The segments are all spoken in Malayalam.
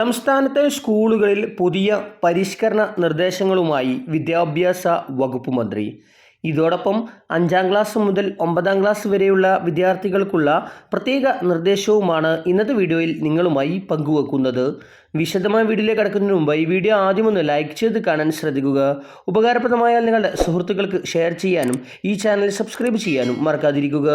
സംസ്ഥാനത്തെ സ്കൂളുകളിൽ പുതിയ പരിഷ്കരണ നിർദ്ദേശങ്ങളുമായി വിദ്യാഭ്യാസ വകുപ്പ് മന്ത്രി. ഇതോടൊപ്പം അഞ്ചാം ക്ലാസ് മുതൽ ഒമ്പതാം ക്ലാസ് വരെയുള്ള വിദ്യാർത്ഥികൾക്കുള്ള പ്രത്യേക നിർദ്ദേശവുമാണ് ഇന്നത്തെ വീഡിയോയിൽ നിങ്ങളുമായി പങ്കുവെക്കുന്നത്. വിശദമായ വീഡിയോയിലേക്ക് കടക്കുന്നതിന് മുമ്പ് ഈ വീഡിയോ ആദ്യം ഒന്ന് ലൈക്ക് ചെയ്ത് കാണാൻ ശ്രദ്ധിക്കുക. ഉപകാരപ്രദമായാൽ നിങ്ങളുടെ സുഹൃത്തുക്കൾക്ക് ഷെയർ ചെയ്യാനും ഈ ചാനൽ സബ്സ്ക്രൈബ് ചെയ്യാനും മറക്കാതിരിക്കുക.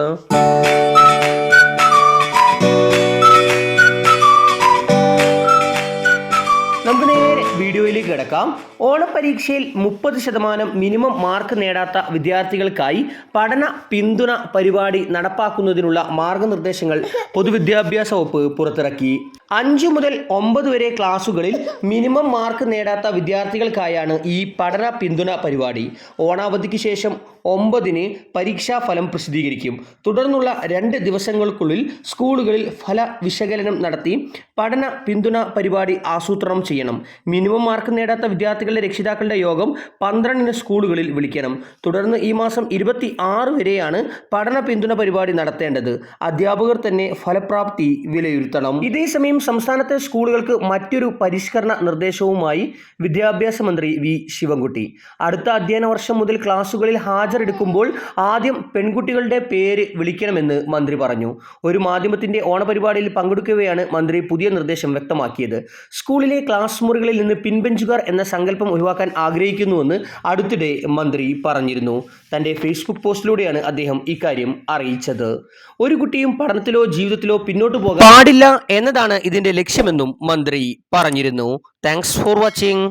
നമുക്ക് നേരെ വീഡിയോയിലേക്ക് കിടക്കാം. ഓണപരീക്ഷയിൽ മുപ്പത് ശതമാനം മിനിമം മാർക്ക് നേടാത്ത വിദ്യാർത്ഥികൾക്കായി പഠന പിന്തുണ പരിപാടി നടപ്പാക്കുന്നതിനുള്ള മാർഗനിർദ്ദേശങ്ങൾ പൊതുവിദ്യാഭ്യാസ വകുപ്പ് പുറത്തിറക്കി. അഞ്ചു മുതൽ ഒമ്പത് വരെ ക്ലാസുകളിൽ മിനിമം മാർക്ക് നേടാത്ത വിദ്യാർത്ഥികൾക്കായാണ് ഈ പഠന പിന്തുണ പരിപാടി. ഓണാവധിക്ക് ശേഷം ഒമ്പതിന് പരീക്ഷാ ഫലം പ്രസിദ്ധീകരിക്കും. തുടർന്നുള്ള രണ്ട് ദിവസങ്ങൾക്കുള്ളിൽ സ്കൂളുകളിൽ ഫല വിശകലനം നടത്തി പഠന പിന്തുണ പരിപാടി ആസൂത്രണം ചെയ്യണം. മിനിമം മാർക്ക് നേടാത്ത വിദ്യാർത്ഥികളുടെ രക്ഷിതാക്കളുടെ യോഗം പന്ത്രണ്ടിന് സ്കൂളുകളിൽ വിളിക്കണം. തുടർന്ന് ഈ മാസം ഇരുപത്തി ആറ് വരെയാണ് പഠന പിന്തുണ പരിപാടി നടത്തേണ്ടത്. അധ്യാപകർ തന്നെ ഫലപ്രാപ്തി വിലയിരുത്തണം. ഇതേസമയം സംസ്ഥാനത്തെ സ്കൂളുകൾക്ക് മറ്റൊരു പരിഷ്കരണ നിർദ്ദേശവുമായി വിദ്യാഭ്യാസ മന്ത്രി വി. ശിവൻകുട്ടി. അടുത്ത അധ്യയന വർഷം മുതൽ ക്ലാസുകളിൽ ഹാജരെടുക്കുമ്പോൾ ആദ്യം പെൺകുട്ടികളുടെ പേര് വിളിക്കണമെന്ന് മന്ത്രി പറഞ്ഞു. ഒരു മാധ്യമത്തിന്റെ ഓണപരിപാടിയിൽ പങ്കെടുക്കുകയാണ് മന്ത്രി പുതിയ നിർദ്ദേശം വ്യക്തമാക്കിയത്. സ്കൂളിലെ ക്ലാസ് മുറികളിൽ നിന്ന് പിൻബെഞ്ചുകാർ എന്ന സങ്കല്പം ഒഴിവാക്കാൻ ആഗ്രഹിക്കുന്നുവെന്ന് അടുത്തിടെ മന്ത്രി പറഞ്ഞിരുന്നു. തന്റെ ഫേസ്ബുക്ക് പോസ്റ്റിലൂടെയാണ് അദ്ദേഹം ഇക്കാര്യം അറിയിച്ചത്. ഒരു കുട്ടിയും പഠനത്തിലോ ജീവിതത്തിലോ പിന്നോട്ട് പോകാൻ പാടില്ല എന്നതാണ് ഇതിന്റെ ലക്ഷ്യമെന്നും മന്ത്രി പറഞ്ഞിരുന്നു. Thanks for watching